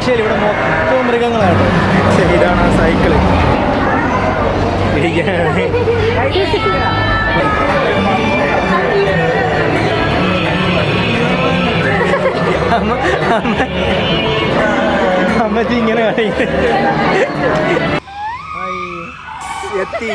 രക്ഷയില്ല ഇവിടെ മൊത്തം മൃഗങ്ങളാണ്. ഇതാണ് സൈക്കിൾ. അമ്മ അമ്മ അമ്മച്ചി ഇങ്ങനെ എത്തി.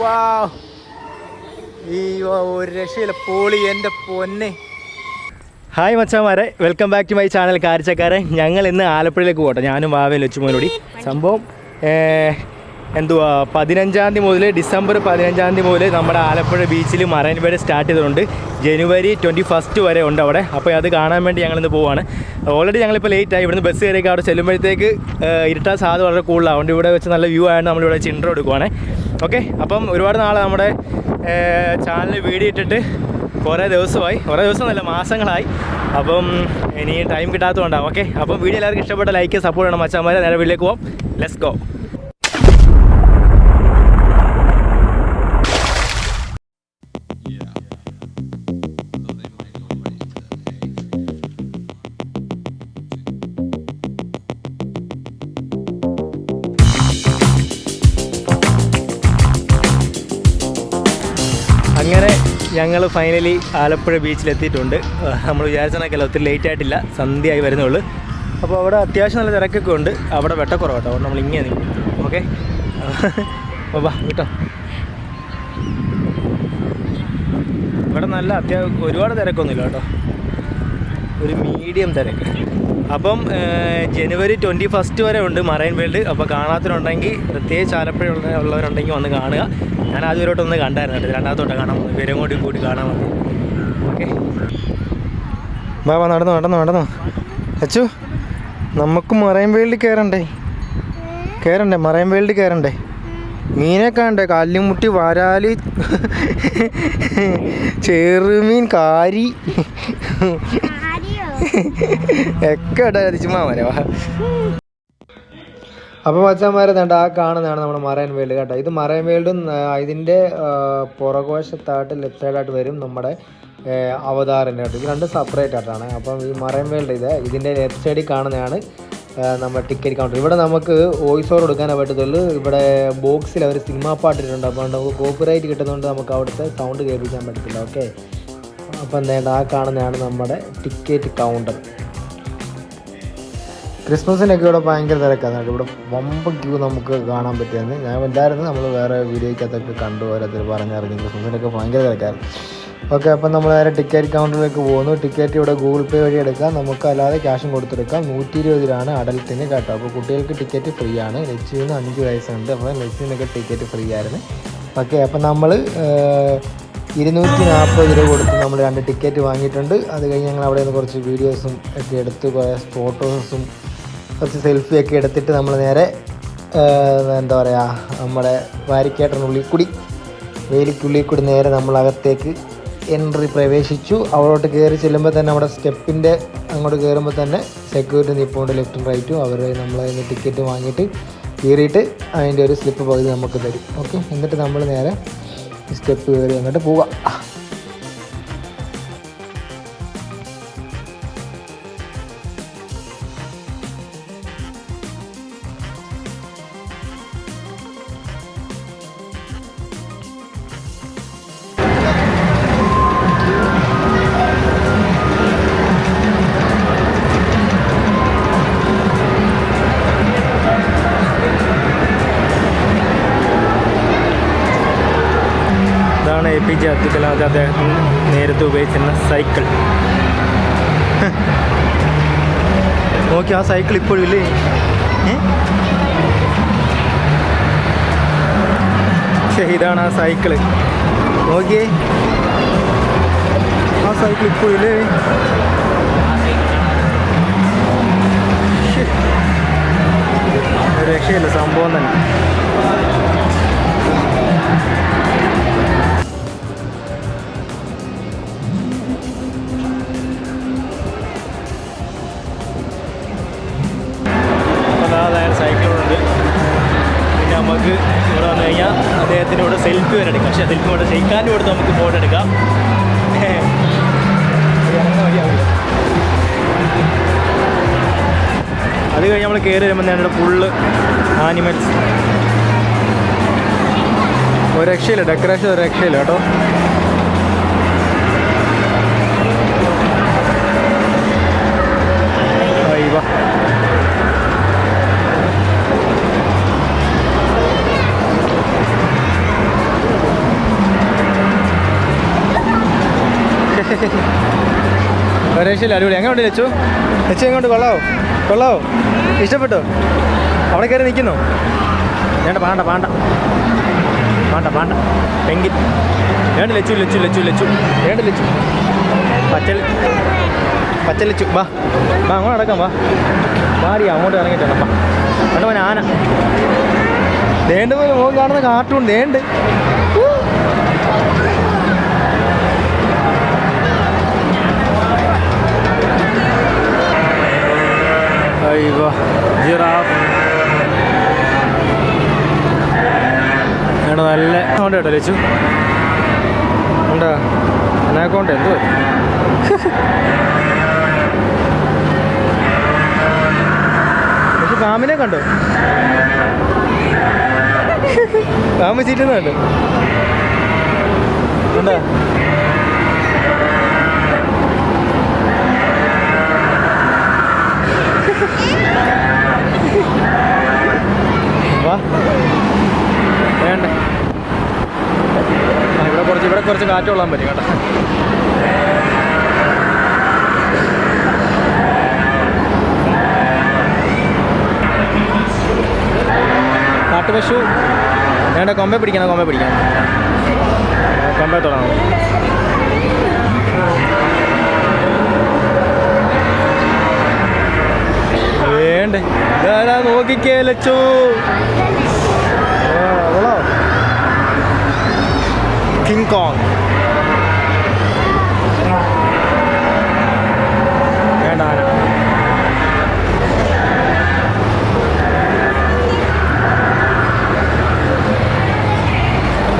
വാ. ഈ ഒരു രക്ഷയില്ല പോളി എന്റെ പൊന്നെ. ഹായ് മച്ചാമാരെ welcome back to my channel കാരിച്ചക്കാരെ ഞങ്ങൾ ഇന്ന് ആലപ്പുഴയിലേക്ക് പോകട്ടെ. ഞാനും വാവയും ലച്ചുമോനോടി സംഭവം എന്തുവാ പതിനഞ്ചാം തീയതി മുതൽ ഡിസംബർ പതിനഞ്ചാം തീയതി മുതൽ നമ്മുടെ ആലപ്പുഴ ബീച്ചിൽ മറൈൻ വേഡ് സ്റ്റാർട്ട് ചെയ്തിട്ടുണ്ട്. ജനുവരി ട്വന്റി ഫസ്റ്റ് വരെ ഉണ്ട് അവിടെ. അപ്പോൾ അത് കാണാൻ വേണ്ടി ഞങ്ങളിന്ന് പോവാണ്. ഓൾറെഡി ഞങ്ങളിപ്പോൾ ആയി. ഇവിടുന്ന് ബസ് കയറിയൊക്കെ അവിടെ ചെല്ലുമ്പോഴത്തേക്ക് ഇരുട്ടാൻ സാധ്യത വളരെ കൂടുതലാണ്. അതുകൊണ്ട് ഇവിടെ വെച്ച് നല്ല വ്യൂ ആയതുകൊണ്ട് നമ്മളിവിടെ വെച്ച് ഇൻട്രോ എടുക്കുവാണ്. ഓക്കെ അപ്പം ഒരുപാട് നാളെ നമ്മുടെ ചാനലിൽ വീഡിയോ ഇട്ടിട്ട് കുറേ ദിവസമായി. കുറേ ദിവസം നല്ല മാസങ്ങളായി. അപ്പം ഇനി ടൈം കിട്ടാത്തതുകൊണ്ടാണ് ഓക്കെ അപ്പം വീഡിയോ എല്ലാവർക്കും ഇഷ്ടപ്പെട്ട ലൈക്ക് സപ്പോർട്ട് ചെയ്യണം. മച്ചാമാരെ നേരെ വീട്ടിലേക്ക് പോകാം ലെറ്റ്സ് ഗോ ഞങ്ങൾ ഫൈനലി ആലപ്പുഴ ബീച്ചിലെത്തിയിട്ടുണ്ട് നമ്മൾ വിചാരിച്ചതൊക്കെയല്ല ഒത്തിരി ലേറ്റ് ആയിട്ടില്ല. സന്ധ്യയായി വരുന്നുള്ളൂ. അപ്പോൾ അവിടെ അത്യാവശ്യം നല്ല തിരക്കൊക്കെ ഉണ്ട്. അവിടെ വെട്ടക്കുറവാട്ടോ. അതുകൊണ്ട് നമ്മൾ ഇങ്ങനെ നിൽക്കും. ഓക്കെ? വാ കേട്ടോ ഇവിടെ നല്ല അത്യാവശ്യം ഒരുപാട് തിരക്കൊന്നുമില്ല കേട്ടോ. ഒരു മീഡിയം തിരക്ക്. അപ്പം ജനുവരി ട്വന്റി ഫസ്റ്റ് വരെ ഉണ്ട് മറൈൻ വേൾഡ്. അപ്പോൾ കാണാത്തവരുണ്ടെങ്കിൽ പ്രത്യേകിച്ച് ആലപ്പുഴ ഉള്ളവരുണ്ടെങ്കിൽ വന്ന് കാണുക. ഞാൻ ആദ്യമായിട്ട് ഒന്ന് കണ്ടായിരുന്നു രണ്ടാമത്തോട്ട് കാണാൻ വന്നു ഇവരും കൂടി കൂടി കാണാൻ വന്നു ഓക്കെ. ബാബാ നടന്നു നടന്നു നടന്നു. അച്ചു നമുക്ക് മറൈൻ വേൾഡിൽ കയറണ്ടേ? കയറണ്ടേ? മറൈൻ വേൾഡിൽ കയറണ്ടേ? മീനെ കാണണ്ടേ? കല്ലുമുട്ടി വരാൽ ചെറുമീൻ കാരി. ഒക്കെ ചുമ്മാ മാമനെ വാ അപ്പോൾ മച്ചാന്മാരെ വേണ്ട ആ കാണുന്നതാണ് നമ്മുടെ മറൈൻ വേൾഡ് കേട്ടോ. ഇത് മറൈൻ വേൾഡും ഇതിന്റെ ആ, പുറകുവശത്തായിട്ട് ലെഫ്റ്റ് സൈഡായിട്ട് വരും നമ്മുടെ അവതാറിന്റെ കേട്ടോ. ഇത് രണ്ട് സെപ്പറേറ്റ് ആയിട്ടാണ്. അപ്പം ഈ മറൈൻ വേൾഡ് ഇത് ഇതിന്റെ ലെഫ്റ്റ് സൈഡിൽ കാണുന്നതാണ് നമ്മൾ ടിക്കറ്റ് കൗണ്ടർ ഇവിടെ നമുക്ക് വോയിസ് ഓവർ കൊടുക്കാനേ പറ്റത്തുള്ളൂ. ഇവിടെ ബോക്സിൽ അവർ സിനിമ പാട്ടിട്ടുണ്ട് അപ്പോൾ നമുക്ക് കോപ്പിറൈറ്റ് കിട്ടുന്നതുകൊണ്ട് നമുക്ക് അവിടുത്തെ സൗണ്ട് കേൾപ്പിക്കാൻ പറ്റത്തില്ല. ഓക്കെ അപ്പം എന്താ ആ കാണുന്നതാണ് നമ്മുടെ ടിക്കറ്റ് കൗണ്ടർ. ക്രിസ്മസിനൊക്കെ ഇവിടെ ഭയങ്കര തിരക്കാണ്. ഇവിടെ വമ്പ ക്യൂ നമുക്ക് കാണാൻ പറ്റിയെന്ന്. ഞാൻ ഉണ്ടായിരുന്നു നമ്മൾ വേറെ വീഡിയോയ്ക്കകത്തൊക്കെ കണ്ടു ഓരോരുത്തർ പറഞ്ഞറിഞ്ഞു ക്രിസ്മസിനൊക്കെ ഭയങ്കര തിരക്കായിരുന്നു. ഓക്കെ അപ്പം നമ്മൾ നേരെ ടിക്കറ്റ് കൗണ്ടറിലേക്ക് പോകുന്നു. ടിക്കറ്റ് ഇവിടെ ഗൂഗിൾ പേ വഴി എടുക്കാം. നമുക്ക് അല്ലാതെ ക്യാഷും കൊടുത്തെടുക്കാം. നൂറ്റി രൂപയാണ് അഡൽട്ടിന് കേട്ടോ. അപ്പോൾ കുട്ടികൾക്ക് ടിക്കറ്റ് ഫ്രീ ആണ് ലക്ഷ്യന്ന് അഞ്ച് വയസ്സുണ്ട് അപ്പോൾ ലക്ഷ്യനൊക്കെ ടിക്കറ്റ് ഫ്രീ ആയിരുന്നു ഓക്കെ അപ്പം നമ്മൾ ഇരുന്നൂറ്റി നാൽപ്പത് രൂപ കൊടുത്ത് നമ്മൾ രണ്ട് ടിക്കറ്റ് വാങ്ങിയിട്ടുണ്ട്. അത് കഴിഞ്ഞ് ഞങ്ങൾ അവിടെ നിന്ന് കുറച്ച് വീഡിയോസും ഒക്കെ എടുത്ത് കുറേ ഫോട്ടോസും കുറച്ച് സെൽഫിയൊക്കെ എടുത്തിട്ട് നമ്മൾ നേരെ എന്താ പറയുക നമ്മുടെ വാരിക്കേട്ടനുള്ളിൽ കൂടി വേലിക്കുള്ളിൽ കൂടി നേരെ നമ്മളകത്തേക്ക് എൻട്രി പ്രവേശിച്ചു. അവിടോട്ട് കയറി ചെല്ലുമ്പോൾ തന്നെ നമ്മുടെ സ്റ്റെപ്പിന്റെ അങ്ങോട്ട് കയറുമ്പോൾ തന്നെ സെക്യൂരിറ്റി നിൽപ്പുണ്ട് ലെഫ്റ്റും റൈറ്റും അവർ നമ്മൾ അതിന് ടിക്കറ്റ് വാങ്ങിയിട്ട് കയറിയിട്ട് അതിന്റെ ഒരു സ്ലിപ്പ് പകുതി നമുക്ക് തരും. ഓക്കെ? എന്നിട്ട് നമ്മൾ നേരെ സ്റ്റെപ്പ് കയറി വന്നിട്ട് പോവാം. അബ്ദുൽ അദ്ദേഹം നേരത്തെ ഉപയോഗിച്ചിരുന്ന സൈക്കിൾ. നോക്കി ആ സൈക്കിൾ ഇപ്പോഴും ഇല്ലേ? പക്ഷേ ഇതാണ് ആ സൈക്കിൾ നോക്കിയേ. ആ സൈക്കിൾ ഇപ്പോഴും ഇല്ലേ? രക്ഷയില്ല സംഭവം തന്നെ. സെൽഫി വരെ എടുക്കാം. പക്ഷേ സെൽഫി ഇവിടെ ഷെയ്ക്കാന്റെ കൊടുത്ത് നമുക്ക് ഫോട്ടോ എടുക്കാം. അത് കഴിഞ്ഞ് നമ്മൾ കയറി വരുമ്പോൾ ഞാനിവിടെ ഫുള്ള് ആനിമൽസ് ഒരു രക്ഷയില്ല ഡെക്കറേഷൻ ഒരു രക്ഷയില്ല കേട്ടോ. അയ്യ ഒരു അടിപൊളി. ഉണ്ട് ലച്ചു? ലച്ചു എങ്ങോട്ട് കൊള്ളാവോ? കൊള്ളാവോ? ഇഷ്ടപ്പെട്ടോ? അവിടെ കയറി നിൽക്കുന്നു. വേണ്ട പാണ്ട പാണ്ട. Panda panda. പെങ്കിൽ വേണ്ട ലച്ചു ലച്ചു ലച്ചു ലച്ചു. വേണ്ട ലച്ചു. പച്ചൽ പച്ചൽ ലച്ചു. വാ. വാ അങ്ങോട്ട് അടക്കം വാ. മാറി അങ്ങോട്ട് ഇറങ്ങിട്ടോ വാ കണ്ടോ മോനെ ആന. ദേണ്ട് മോൻ കാണുന്ന കാർട്ടൂൺ ദേണ്ട്. അയ്യോ ജിറാഫ്. എടാ നല്ല ഉണ്ട് കേട്ടോ ലച്ചു. ഉണ്ടാ അനാക്കോണ്ട് എന്തോ പാമ്പിനെ കണ്ടോ? പാമ്പ് ചീറ്റുന്ന കണ്ടോ വാ വേണ്ട ആ, ഇവിടെ ഇവിടെ കുറച്ച് കാറ്റ് കൊള്ളാൻ പറ്റും കേട്ടോ. കാട്ടുപശു വേണ്ട കൊമ്പെ പിടിക്കണം കൊമ്പെ പിടിക്കണം. കൊമ്പെ തുടങ്ങണം വേണ്ടേ. നോക്കിക്കേലച്ചു നോക്കിക്കേ ലച്ചു? King Kong.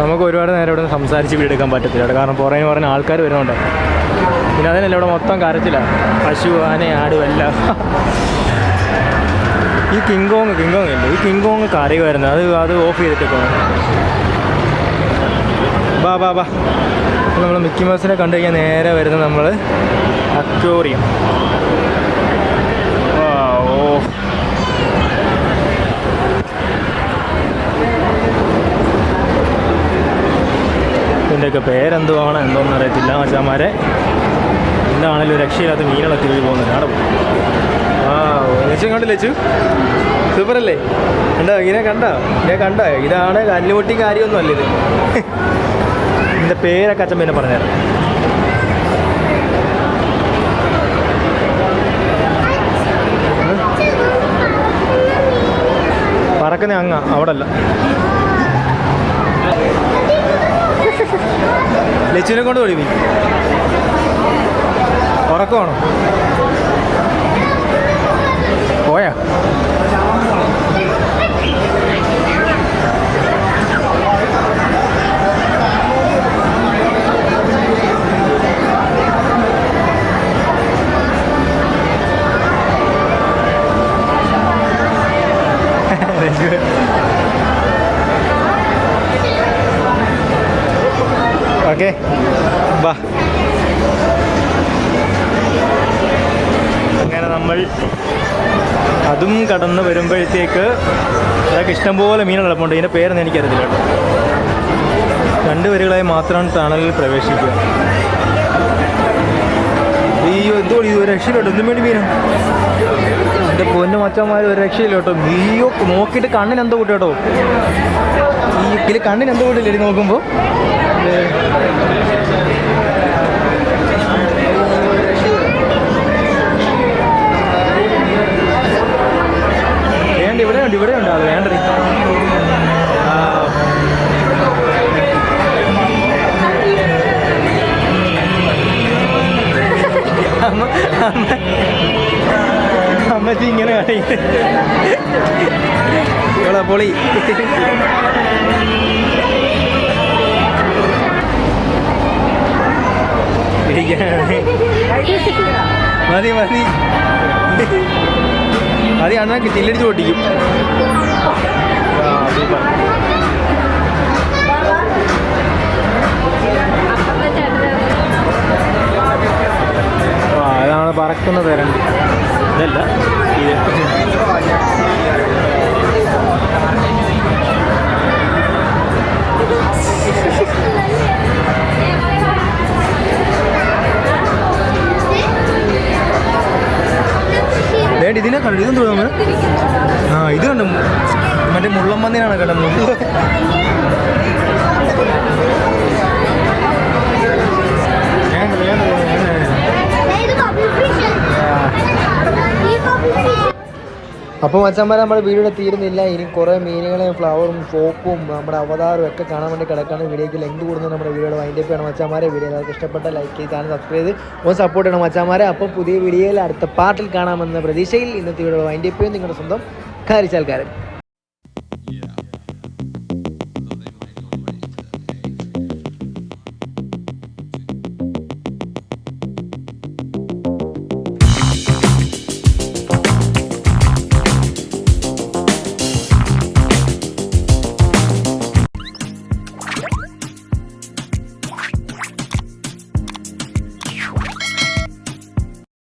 നമുക്ക് ഒരുപാട് നേരം ഇവിടെ സംസാരിച്ച് വീടെടുക്കാൻ പറ്റത്തില്ല. ഇവിടെ കാരണം പുറമേ പറഞ്ഞ ആൾക്കാർ വരുന്നുണ്ട്. പിന്നെ അതിനല്ല ഇവിടെ മൊത്തം കരച്ചില്ല പശു ആന ആട് എല്ലാം. ഈ കിങ്കോങ് കിങ്കോങ് ഇല്ല? ഈ കിങ്കോങ് കറി വരുന്നത്. അത് അത് ഓഫ് ചെയ്തിട്ടൊക്കെ ബാ ബാ ബാ നമ്മൾ മിക്കി മൗസിനെ കണ്ടു കഴിഞ്ഞാൽ നേരെ വരുന്നത് നമ്മൾ അക്വോറിയം. ഓ ഇതിന്റെയൊക്കെ പേരെന്തുവാണ് എന്തോന്നും അറിയത്തില്ല മച്ചാമാരെ എന്താണെങ്കിലും രക്ഷയില്ലാത്ത മീനുകളൊക്കെ ഇതിൽ പോകുന്നത്. അവിടെ. ആ ലച്ചു കണ്ടു ലച്ചു? സൂപ്പറല്ലേ? കണ്ടോ? ഇങ്ങനെ കണ്ടോ? ഇങ്ങനെ കണ്ടോ? ഇതാണ് കല്ലുമുട്ടി കാര്യമൊന്നും അല്ല ഇത്. ഇതിന്റെ പേരൊക്കെ അച്ഛൻ പിന്നെ പറഞ്ഞുതരാം. പറക്കുന്ന അങ്ങ അവിടെ അല്ല ലച്ചിനെ കൊണ്ട് പോടി ഉറക്കമാണോ? നമ്മൾ അതും കടന്ന് വരുമ്പോഴത്തേക്ക് അതൊക്കെ ഇഷ്ടംപോലെ മീൻ കിടപ്പുണ്ട്. ഇതിന്റെ പേരൊന്നും എനിക്കറിയില്ല കേട്ടോ. രണ്ട് വരികളായി മാത്രമാണ് ടണലിൽ പ്രവേശിക്കുക. അയ്യോ എന്തോ ഒരു രക്ഷയിലോട്ടോ എന്തും വേണ്ടി മീനും? എന്റെ പൊന്നു മച്ചന്മാർ ഒരു രക്ഷയില്ല കേട്ടോ. അയ്യോ നോക്കിയിട്ട് കണ്ണിന് എന്തോ കൂട്ടോ. ഈ കണ്ണിന് എന്തോ കൂട്ടില്ലേ നോക്കുമ്പോൾ അമ്മ അമ്മ. അമ്മച്ചി ഇങ്ങനെ കാണിക്കുന്നത് പൊളി. മതി മതി. മതി അത് അണ്ണാ ചില്ലടിച്ച് പൊട്ടിക്കും. പറക്കുന്ന തരണ്ട് ഇതല്ല. വേണ്ടി ഇതിനെ കണ്ടു? ഇതെന്തോ നമ്മൾ ആ ഇത് കണ്ടു. മറ്റേ മുള്ളമ്പന്നിനാണ് കേട്ടോ മുള്ള അപ്പോൾ മച്ചന്മാരെ നമ്മുടെ വീഡിയോ തീരുന്നില്ല. ഇനി കുറേ മീനുകളെയും ഫ്ലവറും ഫോക്കും നമ്മുടെ അവതാറും ഒക്കെ കാണാൻ വേണ്ടി കിടക്കാണ്. വീഡിയോക്ക് ലെങ്ക് കൂടുന്നത് നമ്മുടെ വീഡിയോയുടെ വൈൻഡപ്പ് ചെയ്യണം മച്ചന്മാരെ. വീഡിയോ എല്ലാവർക്കും ഇഷ്ടപ്പെട്ട ലൈക്ക് ചെയ്ത് ചാനൽ സബ്സ്ക്രൈബ് ചെയ്ത് ഒന്ന് സപ്പോർട്ട് ചെയ്യണം മച്ചന്മാരെ. അപ്പോൾ പുതിയ വീഡിയോയിൽ അടുത്ത പാർട്ടിൽ കാണാമെന്ന പ്രതീക്ഷയിൽ ഇന്നത്തെ വീഡിയോ വൈൻഡപ്പ് ചെയ്യും നിങ്ങളുടെ സ്വന്തം കാരിച്ചാൽക്കാരൻ.